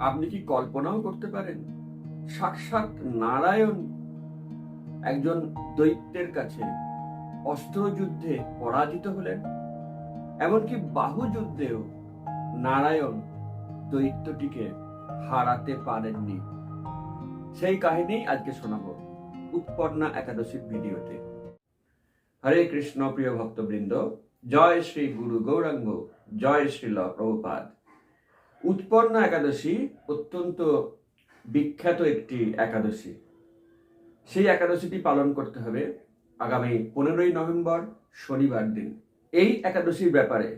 আপনি কি কল্পনাও করতে পারেন? সাক্ষাৎ নারায়ণ একজন দৈত্যের কাছে অস্ত্রযুদ্ধে পরাজিত হলেন। এমনকি বাহু যুদ্ধেও নারায়ণ দৈত্যটিকে হারাতে পারেননি। সেই কাহিনী আজকে শোনাবো উৎপন্না একাদশীর ভিডিওতে। হরে কৃষ্ণ প্রিয় ভক্তবৃন্দ, জয় শ্রী গুরু গৌরাঙ্গ, জয় শ্রীল প্রভুপাদ। উৎপন্না একাদশী অত্যন্ত বিখ্যাত একটি একাদশী। সেই একাদশীটি পালন করতে হবে আগামী পনেরোই নভেম্বর, শনিবার দিন। এই একাদশীর ব্যাপারে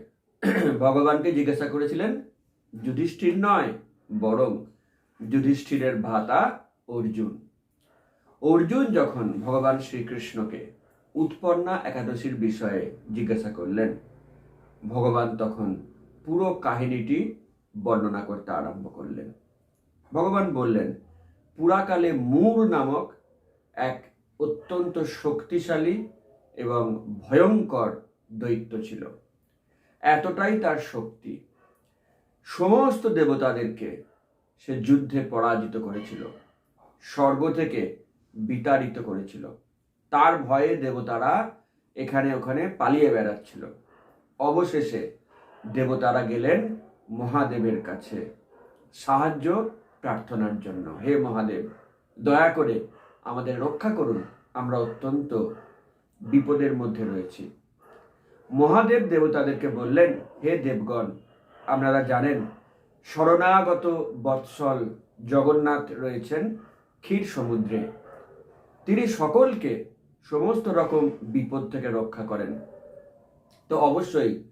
ভগবানকে জিজ্ঞাসা করেছিলেন, যুধিষ্ঠির নয়, বরং যুধিষ্ঠিরের ভাতা অর্জুন। অর্জুন যখন ভগবান শ্রীকৃষ্ণকে উৎপন্না একাদশীর বিষয়ে জিজ্ঞাসা করলেন, ভগবান তখন পুরো কাহিনীটি বর্ণনা করতে আরম্ভ করলেন। ভগবান বললেন, পুরাকালে মূর নামক এক অত্যন্ত শক্তিশালী এবং ভয়ঙ্কর দৈত্য ছিল। এতটাই তার শক্তি। সমস্ত দেবতাদেরকে সে যুদ্ধে পরাজিত করেছিল, স্বর্গ থেকে বিতাড়িত করেছিল। তার ভয়ে দেবতারা এখানে ওখানে পালিয়ে বেড়াচ্ছিল। অবশেষে দেবতারা গেলেন মহাদেবের কাছে সাহায্য প্রার্থনার জন্য। হে মহাদেব, দয়া করে আমাদের রক্ষা করুন। আমরা অত্যন্ত বিপদের মধ্যে রয়েছি। মহাদেব দেবতাদেরকে বললেন, হে দেবগণ, আপনারা জানেন, শরণাগত বৎসল জগন্নাথ রয়েছেন ক্ষীর সমুদ্রে। তিনি সকলকে সমস্ত রকম বিপদ থেকে রক্ষা করেন। তো অবশ্যই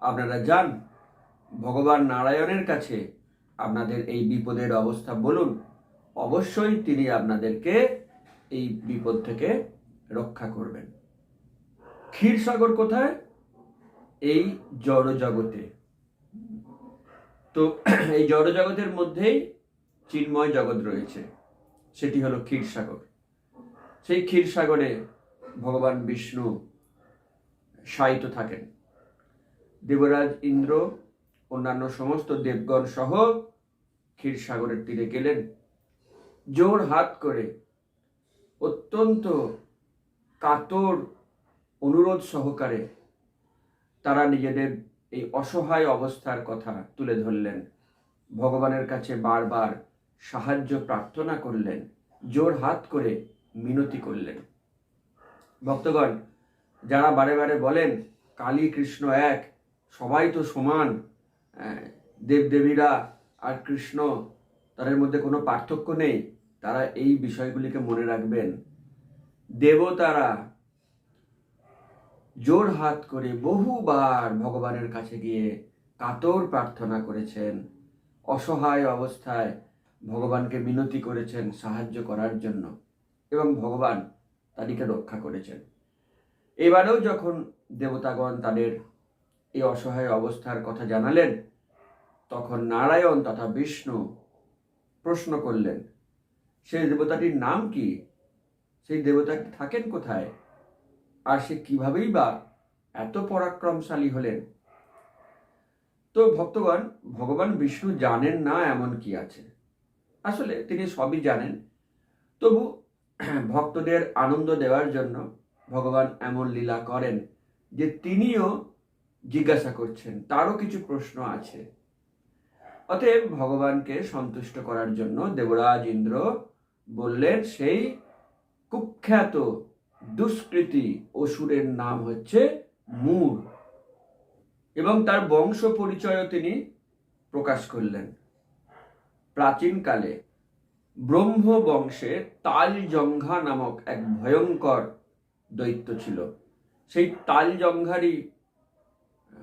আপনারা যান ভগবান নারায়ণের কাছে আপনাদের এই বিপদের অবস্থা বলুন। অবশ্যই তিনি আপনাদেরকে এই বিপদ থেকে রক্ষা করবেন। ক্ষীরসাগর কোথায়? এই জড় জগতে তো এই জড় জগতের মধ্যেই চিন্ময় জগৎ রয়েছে। সেটি হলো ক্ষীরসাগর সেই ক্ষীরসাগরে ভগবান বিষ্ণু শায়িত থাকেন। দেবরাজ ইন্দ্র অন্যান্য সমস্ত দেবগণ সহ ক্ষীরসাগরের তীরে গেলেন। জোর হাত করে অত্যন্ত কাতর অনুরোধ সহকারে তারা নিজেদের এই অসহায় অবস্থার কথা তুলে ধরলেন। ভগবানের কাছে বারবার সাহায্য প্রার্থনা করলেন। জোর হাত করে মিনতি করলেন। ভক্তগণ, যারা বারে বারে বলেন, কালী কৃষ্ণ এক, সবাই তো সমান দেবদেবীরা আর কৃষ্ণ তাদের মধ্যে কোনো পার্থক্য নেই। তারা এই বিষয়গুলিকে মনে রাখবেন। দেবতারা জোর হাত করে বহুবার ভগবানের কাছে গিয়ে কাতর প্রার্থনা করেছেন। অসহায় অবস্থায় ভগবানকে মিনতি করেছেন সাহায্য করার জন্য এবং ভগবান তাদেরকে রক্ষা করেছেন। এবারেও যখন দেবতাগণ তাদের এই অসহায় অবস্থার কথা জানালেন তখন নারায়ণ তথা বিষ্ণু প্রশ্ন করলেন, সেই দেবতাটির নাম কি? সেই দেবতা থাকেন কোথায়? আর সে কিভাবেই বা এত পরাক্রমশালী হলেন? তো ভক্তগণ, ভগবান বিষ্ণু জানেন না এমন কি আছে। আসলে তিনি সবই জানেন। তবু ভক্তদের আনন্দ দেওয়ার জন্য ভগবান এমন লীলা করেন যে তিনিও জিজ্ঞাসা করছেন, তারও কিছু প্রশ্ন আছে। অতএব ভগবানকে সন্তুষ্ট করার জন্য দেবরাজ ইন্দ্র বললেন, সেই কুখ্যাত দুষ্কৃতি অসুরের নাম হচ্ছে মূর। এবং তার বংশ পরিচয়ও তিনি প্রকাশ করলেন। প্রাচীনকালে ব্রহ্ম বংশে তালজঙ্ঘা নামক এক ভয়ঙ্কর দৈত্য ছিল। সেই তালজঙ্ঘারই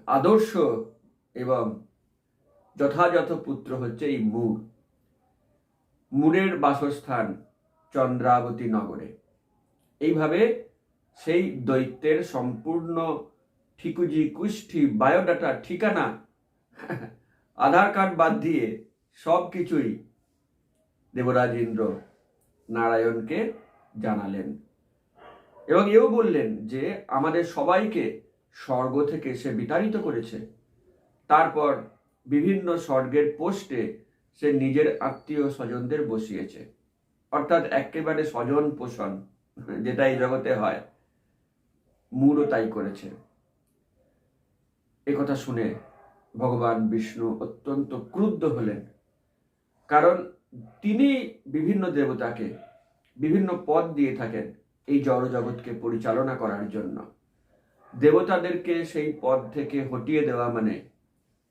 আদর্শ এবং যথাযথ পুত্র হচ্ছে এই মূর। মূরের বাসস্থান চন্দ্রাবতী নগরে। এইভাবে সেই দৈত্যের সম্পূর্ণ ঠিকুজি, কুষ্ঠি, বায়োডাটা, ঠিকানা, আধার কার্ড বাদ দিয়ে সব কিছুই দেবরাজ ইন্দ্র নারায়ণকে জানালেন। এবং এও বললেন যে, আমাদের সবাইকে স্বর্গ থেকে সে বিতাড়িত করেছে। তারপর বিভিন্ন স্বর্গের পোস্টে সে নিজের আত্মীয় স্বজনদের বসিয়েছে। অর্থাৎ একেবারে স্বজন পোষণ, যেটা এই জগতে হয়, মূলও তাই করেছে। কথা শুনে ভগবান বিষ্ণু অত্যন্ত ক্রুদ্ধ হলেন। কারণ তিনি বিভিন্ন দেবতাকে বিভিন্ন পদ দিয়ে থাকেন এই জড় জগৎকে পরিচালনা করার জন্য। দেবতাদেরকে সেই পদ থেকে হটিয়ে দেওয়া মানে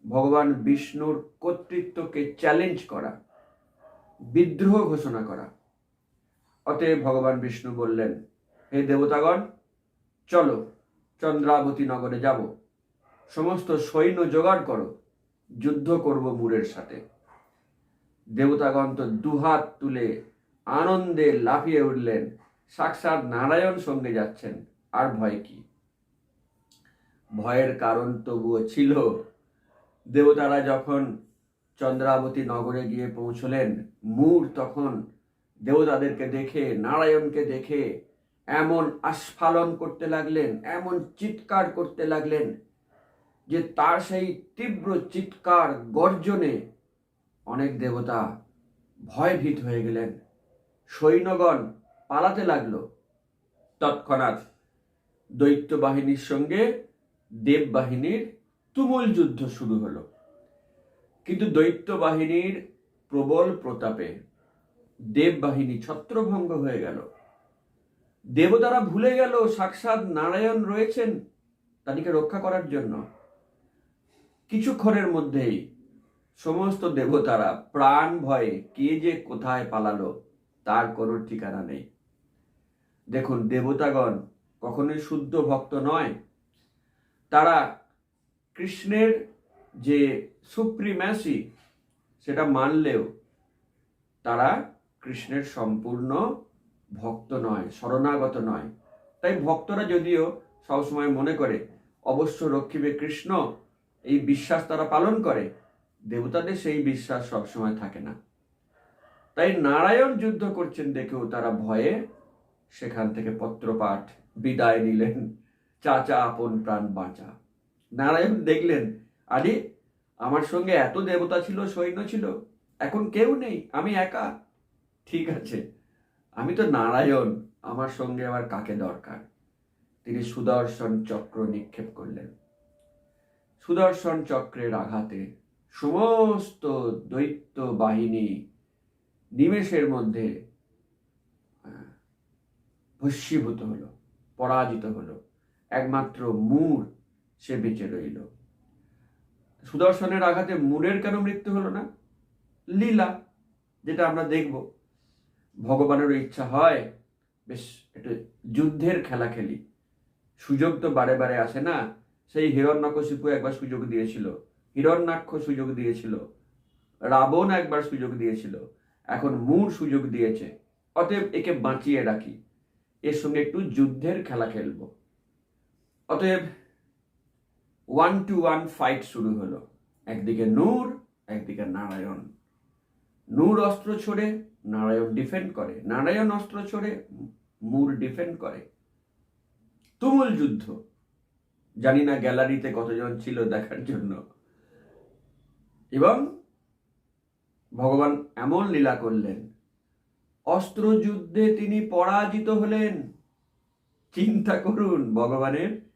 ভগবান বিষ্ণুর কর্তৃত্বকে চ্যালেঞ্জ করা, বিদ্রোহ ঘোষণা করা। অতএব ভগবান বিষ্ণু বললেন, হে দেবতাগণ, চলো চন্দ্রাবতী নগরে যাব। সমস্ত সৈন্য জোগাড় করো, যুদ্ধ করব মুরের সাথে। দেবতাগণ তো দুহাত তুলে আনন্দে লাফিয়ে উঠলেন, সাক্ষাৎ নারায়ণ সঙ্গে যাচ্ছেন, আর ভয় কি? ভয়ের কারণ তবুও ছিল দেবতারা যখন চন্দ্রাবতী নগরে গিয়ে পৌঁছলেন, মূর তখন দেবতাদেরকে দেখে, নারায়ণকে দেখে এমন আস্ফালন করতে লাগলেন, এমন চিৎকার করতে লাগলেন যে তার সেই তীব্র চিৎকার গর্জনে অনেক দেবতা ভয়ভীত হয়ে গেলেন। সৈন্যগণ পালাতে লাগল। তৎক্ষণাৎ দৈত্য বাহিনীর সঙ্গে দেব বাহিনীর তুমুল যুদ্ধ শুরু হলো। কিন্তু দৈত্য বাহিনীর প্রবল প্রতাপে দেব বাহিনী ছত্রভঙ্গ হয়ে গেল। দেবতারা ভুলে গেল সাক্ষাৎ নারায়ণ রয়েছেন তাদেরকে রক্ষা করার জন্য। কিছুক্ষণের মধ্যেই সমস্ত দেবতারা প্রাণ ভয়ে কে যে কোথায় পালালো তার কোনো ঠিকানা নেই। দেখুন, দেবতাগণ কখনোই শুদ্ধ ভক্ত নয়। তারা কৃষ্ণের যে সুপ্রিম্যাসি সেটা মানলেও তারা কৃষ্ণের সম্পূর্ণ ভক্ত নয়, শরণাগত নয়। তাই ভক্তরা যদিও সবসময় মনে করে, অবশ্য রক্ষিবে কৃষ্ণ, এই বিশ্বাস তারা পালন করে। দেবতাদের সেই বিশ্বাস সবসময় থাকে না। তাই নারায়ণ যুদ্ধ করছেন দেখেও তারা ভয়ে সেখান থেকে পত্রপাঠ বিদায় নিলেন। চাচা, আপন প্রাণ বাঁচা। নারায়ণ দেখলেন, আরে, আমার সঙ্গে এত দেবতা ছিল, সৈন্য ছিল, এখন কেউ নেই, আমি একা। ঠিক আছে, আমি তো নারায়ণ, আমার সঙ্গে আবার কাকে দরকার? তিনি সুদর্শন চক্র নিক্ষেপ করলেন। সুদর্শন চক্রের আঘাতে সমস্ত দৈত্য বাহিনী নিমেষের মধ্যে ভস্মীভূত হলো, পরাজিত হলো। একমাত্র মূর সে বেঁচে রইল। সুদর্শনের আঘাতে মূরের কেন মৃত্যু হলো না? লীলা, যেটা আমরা দেখব। ভগবানেরও ইচ্ছা হয়, বেশ, একটু যুদ্ধের খেলা খেলি। সুযোগ তো বারে বারে আসে না। সেই হিরণ্যকশিপু একবার সুযোগ দিয়েছিল। হিরণ্যাক্ষ সুযোগ দিয়েছিল। রাবণ একবার সুযোগ দিয়েছিল। এখন মূর সুযোগ দিয়েছে। অতএব একে বাঁচিয়ে রাখি। এর সঙ্গে একটু যুদ্ধের খেলা খেলব। অতএব ওয়ান টু ওয়ান ফাইট শুরু হলো। একদিকে নূর, একদিকে নারায়ণ। নূর অস্ত্র ছোড়ে, নারায়ণ ডিফেন্ড করে। নারায়ণ অস্ত্র ছোড়ে, মূর ডিফেন্ড করে। তুমুল যুদ্ধ। জানি না গ্যালারিতে কতজন ছিল দেখার জন্য। এবং ভগবান এমন লীলা করলেন অস্ত্র যুদ্ধে তিনি পরাজিত হলেন। চিন্তা করুন, ভগবানের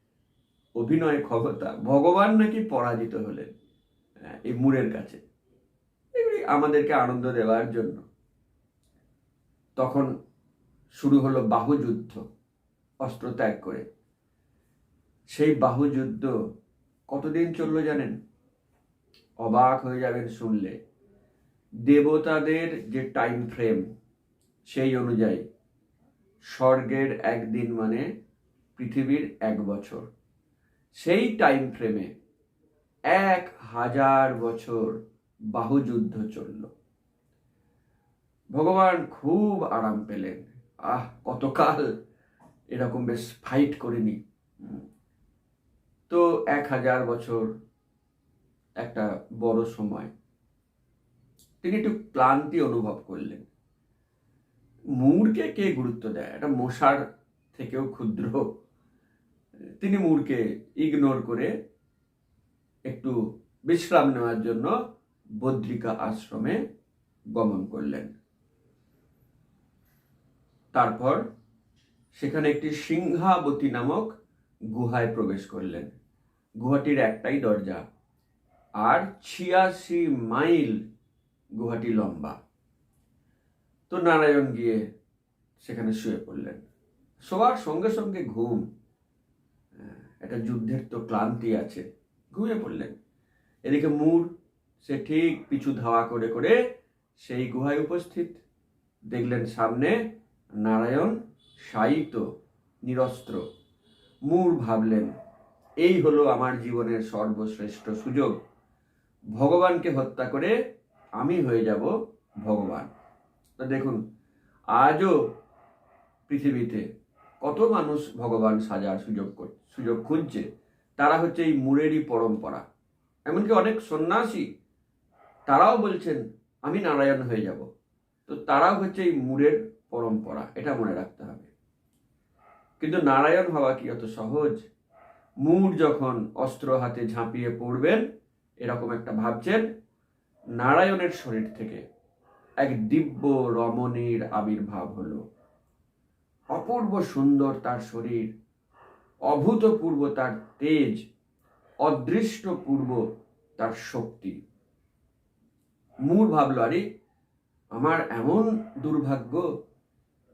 অভিনয় ক্ষমতা ভগবান নাকি পরাজিত হলেন হ্যাঁ, এই মুরের কাছে। এগুলি আমাদেরকে আনন্দ দেওয়ার জন্য। তখন শুরু হলো বাহুযুদ্ধ অস্ত্র ত্যাগ করে। সেই বাহুযুদ্ধ কতদিন চলল জানেন? অবাক হয়ে যাবেন শুনলে। দেবতাদের যে টাইম ফ্রেম সেই অনুযায়ী স্বর্গের একদিন মানে পৃথিবীর এক বছর। সেই টাইম ফ্রেমে এক হাজার বছর বাহুযুদ্ধ চলল। ভগবান খুব আরাম পেলেন। আহ, কতকাল এরকম বেশ ফাইট করিনি। তো এক হাজার বছর একটা বড় সময়। তিনি একটু ক্লান্তি অনুভব করলেন। মূরকে কে গুরুত্ব দেয়? একটা মশার থেকেও ক্ষুদ্র তিনি মূরকে ইগনোর করে একটু বিশ্রাম নেওয়ার জন্য বদ্রিকা আশ্রমে গমন করলেন। তারপর সেখানে একটি সিংহাবতী নামক গুহায় প্রবেশ করলেন। গুহাটির একটাই দরজা আর ছিয়াশি মাইল গুহাটি লম্বা। তো নারায়ণ গিয়ে সেখানে শুয়ে পড়লেন। শোয়ার সঙ্গে সঙ্গে ঘুম একটা যুদ্ধের তো ক্লান্তি আছে। ঘুমিয়ে পড়লেন এদিকে মুর, সে ঠিক পিছু ধাওয়া করে করে সেই গুহায় উপস্থিত। দেখলেন সামনে নারায়ণ শায়িত, নিরস্ত্র। মুর ভাবলেন, এই হলো আমার জীবনের সর্বশ্রেষ্ঠ সুযোগ। ভগবানকে হত্যা করে আমি হয়ে যাব ভগবান। তো দেখুন, আজও পৃথিবীতে কত মানুষ ভগবান সাজার সুযোগ সুযোগ খুঁজছে? তারা হচ্ছে এই মুরেরই পরম্পরা। এমনকি অনেক সন্ন্যাসী, তারাও বলছেন, আমি নারায়ণ হয়ে যাব। তো তারাও হচ্ছে এই মুরের পরম্পরা, এটা মনে রাখতে হবে। কিন্তু নারায়ণ হওয়া কি অত সহজ? মুর যখন অস্ত্র হাতে ঝাঁপিয়ে পড়বেন, এরকম একটা ভাবছেন, নারায়ণের শরীর থেকে এক দিব্য রমণীর আবির্ভাব হলো। অপূর্ব সুন্দর তার শরীর, অভূতপূর্ব তার তেজ, অদৃষ্টপূর্ব তার শক্তি। মূর ভাবল, আরে, আমার এমন দুর্ভাগ্য,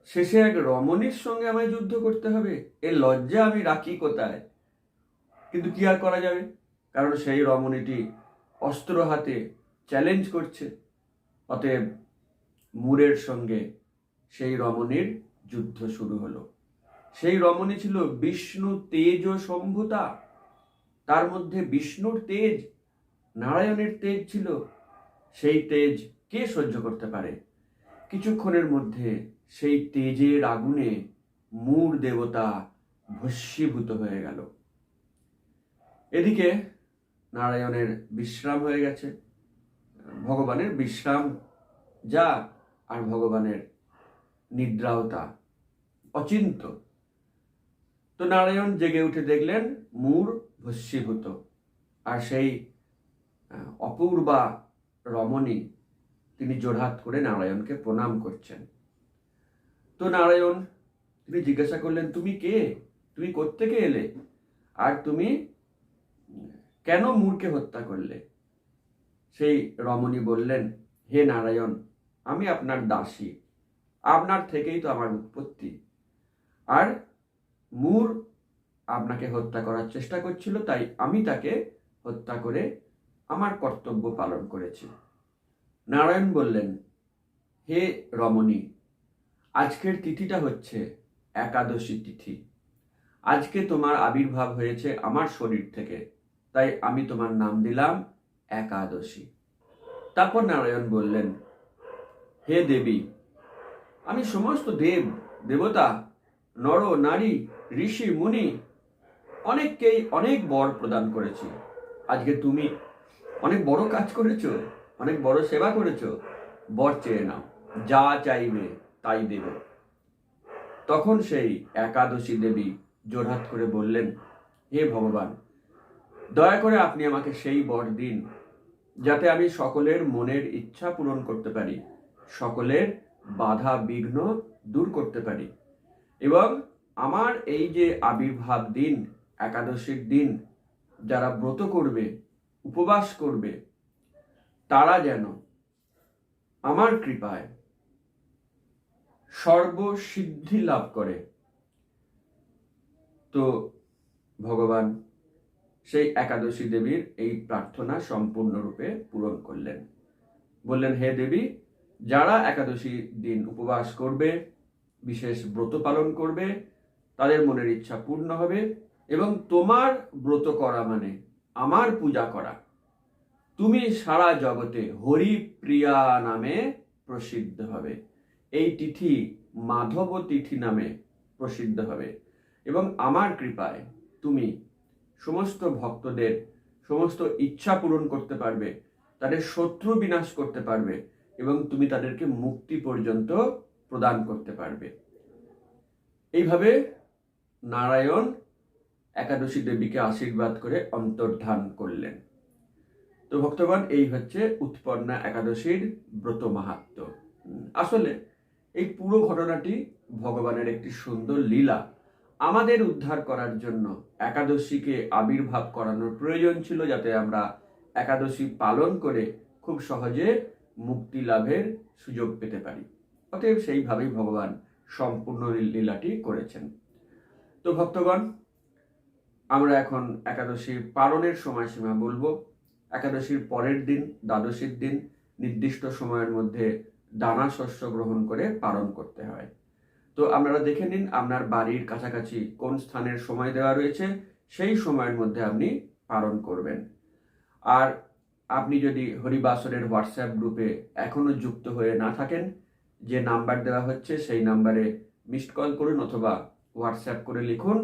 শেষে এক রমণীর সঙ্গে আমায় যুদ্ধ করতে হবে, এ লজ্জা আমি রাখি কোথায়? কিন্তু কি আর করা যাবে? কারণ সেই রমণীটি অস্ত্র হাতে চ্যালেঞ্জ করছে, অতএব মূরের সঙ্গে সেই রমণীর যুদ্ধ শুরু হলো। সেই রমণী ছিল বিষ্ণু তেজ ও সম্ভুতা। তার মধ্যে বিষ্ণুর তেজ, নারায়ণের তেজ ছিল। সেই তেজ কে সহ্য করতে পারে? কিছুক্ষণের মধ্যে সেই তেজের আগুনে মূর দেবতা ভস্মীভূত হয়ে গেল। এদিকে নারায়ণের বিশ্রাম হয়ে গেছে। ভগবানের বিশ্রাম, যা আর ভগবানের নিদ্রাও তা। অচিন্ত। তো নারায়ণ জেগে উঠে দেখলেন মূর ভস্মীভূত। আর সেই অপূর্বা রমণী তিনি জোড়হাত করে নারায়ণকে প্রণাম করছেন। তো নারায়ণ, তিনি জিজ্ঞাসা করলেন, তুমি কে? তুমি কোত্থেকে এলে? আর তুমি কেন মূরকে হত্যা করলে? সেই রমণী বললেন, হে নারায়ণ, আমি আপনার দাসী। আপনার থেকেই তো আমার উৎপত্তি। আর মূর আপনাকে হত্যা করার চেষ্টা করছিল, তাই আমি তাকে হত্যা করে আমার কর্তব্য পালন করেছি। নারায়ণ বললেন, হে রমণী, আজকের তিথিটা হচ্ছে একাদশী তিথি। আজকে তোমার আবির্ভাব হয়েছে আমার শরীর থেকে, তাই আমি তোমার নাম দিলাম একাদশী। তারপর নারায়ণ বললেন, হে দেবী, আমি সমস্ত দেব, দেবতা নর, নারী, ঋষি, মুনি অনেককেই অনেক বর প্রদান করেছি। আজকে তুমি অনেক বড় কাজ করেছ, অনেক বড় সেবা করেছ, বর চেয়ে নাও, যা চাইবে তাই দেব। তখন সেই একাদশী দেবী জোরহাত করে বললেন, হে ভগবান, দয়া করে আপনি আমাকে সেই বর দিন, যাতে আমি সকলের মনের ইচ্ছা পূরণ করতে পারি, সকলের বাধা বিঘ্ন দূর করতে পারি। এবং আমার এই যে আবির্ভাব দিন, একাদশীর দিন, যারা ব্রত করবে, উপবাস করবে, তারা যেন আমার কৃপায় সর্বসিদ্ধি লাভ করে। তো ভগবান সেই একাদশী দেবীর এই প্রার্থনা সম্পূর্ণরূপে পূরণ করলেন। বললেন, হে দেবী, যারা একাদশী দিন উপবাস করবে বিশেষ ব্রত পালন করবে, তাদের মনের ইচ্ছা পূর্ণ হবে এবং তোমার ব্রত করা মানে আমার পূজা করা। তুমি সারা জগতে হরিপ্রিয়া নামে প্রসিদ্ধ হবে। এই তিথি মাধব তিথি নামে প্রসিদ্ধ হবে। এবং আমার কৃপায় তুমি সমস্ত ভক্তদের সমস্ত ইচ্ছা পূরণ করতে পারবে, তাদের শত্রু বিনাশ করতে পারবে এবং তুমি তাদেরকে মুক্তি পর্যন্ত প্রদান করতে পারবে। এইভাবে নারায়ণ একাদশী দেবীকে আশীর্বাদ করে অন্তর্ধান করলেন। তো ভক্তগণ, এই হচ্ছে উৎপন্না একাদশীর ব্রত মাহাত্ম। আসলে এই পুরো ঘটনাটি ভগবানের একটি সুন্দর লীলা। আমাদের উদ্ধার করার জন্য একাদশীকে আবির্ভাব করানোর প্রয়োজন ছিল যাতে আমরা একাদশী পালন করে খুব সহজে মুক্তি লাভের সুযোগ পেতে পারি। অতএব সেইভাবেই ভগবান সম্পূর্ণ লীলাটি করেছেন। তো ভক্তগণ, আমরা এখন একাদশীর পালনের সময়সীমা বলব। একাদশীর পরের দিন, দ্বাদশীর দিন, নির্দিষ্ট সময়ের মধ্যে দানা শস্য গ্রহণ করে পালন করতে হয়। তো আপনারা দেখে নিন, আপনার বাড়ির কাছাকাছি কোন স্থানের সময় দেওয়া রয়েছে, সেই সময়ের মধ্যে আপনি পালন করবেন। আর আপনি যদি হরিবাসরের হোয়াটসঅ্যাপ গ্রুপে এখনও যুক্ত হয়ে না থাকেন যে নাম্বার দেওয়া হচ্ছে সেই নাম্বারে মিসড কল করুন অথবা হোয়াটসঅ্যাপ করে লিখুন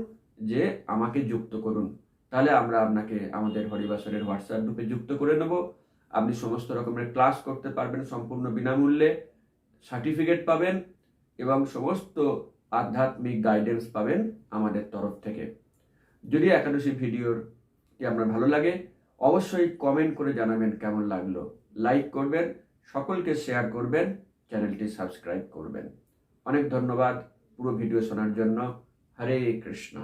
যে আমাকে যুক্ত করুন। তাহলে আমরা আপনাকে আমাদের হরিবাসরের হোয়াটসঅ্যাপ গ্রুপে যুক্ত করে নেব। আপনি সমস্ত রকমের ক্লাস করতে পারবেন সম্পূর্ণ বিনামূল্যে সার্টিফিকেট পাবেন এবং সমস্ত আধ্যাত্মিক গাইডেন্স পাবেন আমাদের তরফ থেকে। যদি একাদশী ভিডিওটি আপনার ভালো লাগে, অবশ্যই কমেন্ট করে জানাবেন কেমন লাগল। লাইক করবেন, সকলকে শেয়ার করবেন। চ্যানেলটি সাবস্ক্রাইব করবেন। অনেক ধন্যবাদ পুরো ভিডিও শোনার জন্য। হরে কৃষ্ণ।